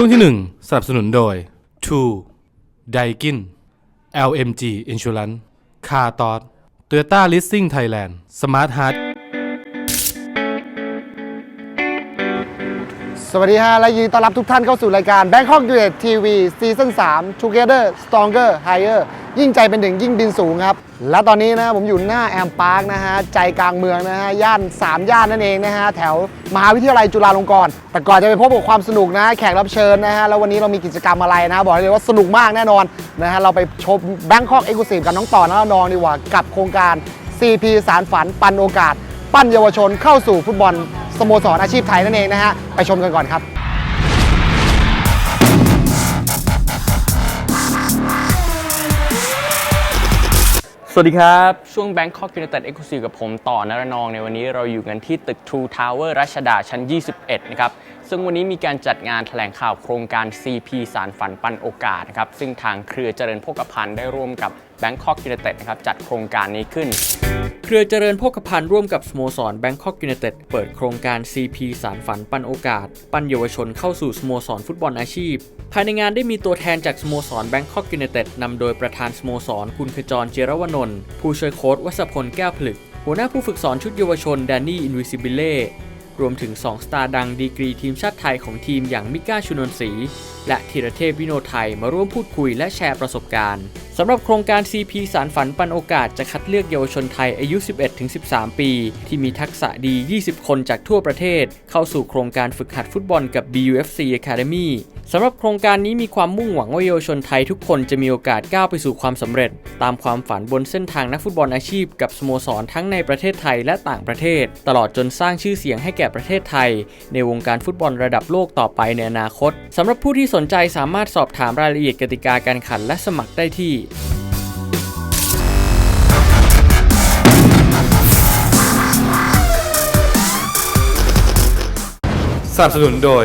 ช่วงที่ 1 สนับสนุนโดย True Daikin LMG Insurance Car t o t Toyota Leasing Thailand Smart Heart สวัสดีฮะและยินดีต้อนรับทุกท่านเข้าสู่รายการ Bangkok u n i t TV Season 3 Together Stronger Higher ยิ่งใจเป็นหนึ่งยิ่งบินสูงครับ และตอนนี้นะผมอยู่หน้าแอมพาร์คนะฮะ ใจกลางเมืองนะฮะ ย่าน 3 ย่านนั่นเองนะฮะ แถวมหาวิทยาลัยจุฬาลงกรณ์แต่ก่อนจะไปพบกับความสนุกนะ แขกรับเชิญนะฮะ แล้ววันนี้เรามีกิจกรรมอะไรนะ บอกเลยว่าสนุกมากแน่นอนนะฮะเราไปชม Bangkok Exclusive กับน้องต่อน้องนองดีกว่ากับโครงการ CP สารฝันปันโอกาส ปั้นเยาวชนเข้าสู่ฟุตบอล สโมสรอาชีพไทยนั่นเองนะฮะไปชมกันก่อนครับสวัสดีครับ ช่วง Bangkok United Exclusive กับผมต่อนรนองในวันนี้เราอยู่กันที่ตึก True Tower รัชดาชั้น 21 นะครับ ซึ่งวันนี้มีการจัดงานแถลงข่าวโครงการ CP สารฝันปันโอกาสนะครับ ซึ่งทางเครือเจริญโภคภัณฑ์ได้ร่วมกับ Bangkok United นะครับจัดโครงการนี้ขึ้น เครือเจริญโภคภัณฑ์ร่วมกับสโมสร Bangkok United เปิดโครงการ CP สารฝันปันโอกาส ปันเยาวชนเข้าสู่สโมสรฟุตบอลอาชีพ ภายในงานได้มีตัวแทนจากสโมสร Bangkok United นำโดยประธานสโมสรคุณขจรเจรวนนท์ผู้ช่วยโค้ชวัชพลแก้วผลึก หัวหน้าผู้ฝึกสอนชุดเยาวชนแดนนี่อินวิซิบิเล่รวมถึง 2 สตาร์ดังดีกรีทีมชาติไทยของทีมอย่างมิก้าชุนนทรีและธีรเทพวิโนไทยมาร่วมพูดคุยและแชร์ประสบการณ์ สำหรับโครงการ CP สารฝันปันโอกาสจะคัดเลือกเยาวชนไทยอายุ 11-13 ปี ที่มีทักษะดี 20 คนจากทั่วประเทศ เข้าสู่โครงการฝึกหัดฟุตบอลกับ BUFC Academy สำหรับโครงการนี้มีความมุ่งหวังว่าเยาวชนไทยทุกคนจะมีโอกาสก้าวไปสู่ความสำเร็จ ตามความฝันบนเส้นทางนักฟุตบอลอาชีพกับสโมสรทั้งในประเทศไทยและต่างประเทศ ตลอดจนสร้างชื่อเสียงให้แก่ประเทศไทย ในวงการฟุตบอลระดับโลกต่อไปในอนาคตสำหรับผู้ที่สนใจสามารถสอบถามรายละเอียดกติกาการขันและสมัครได้ที่ สนับสนุนโดย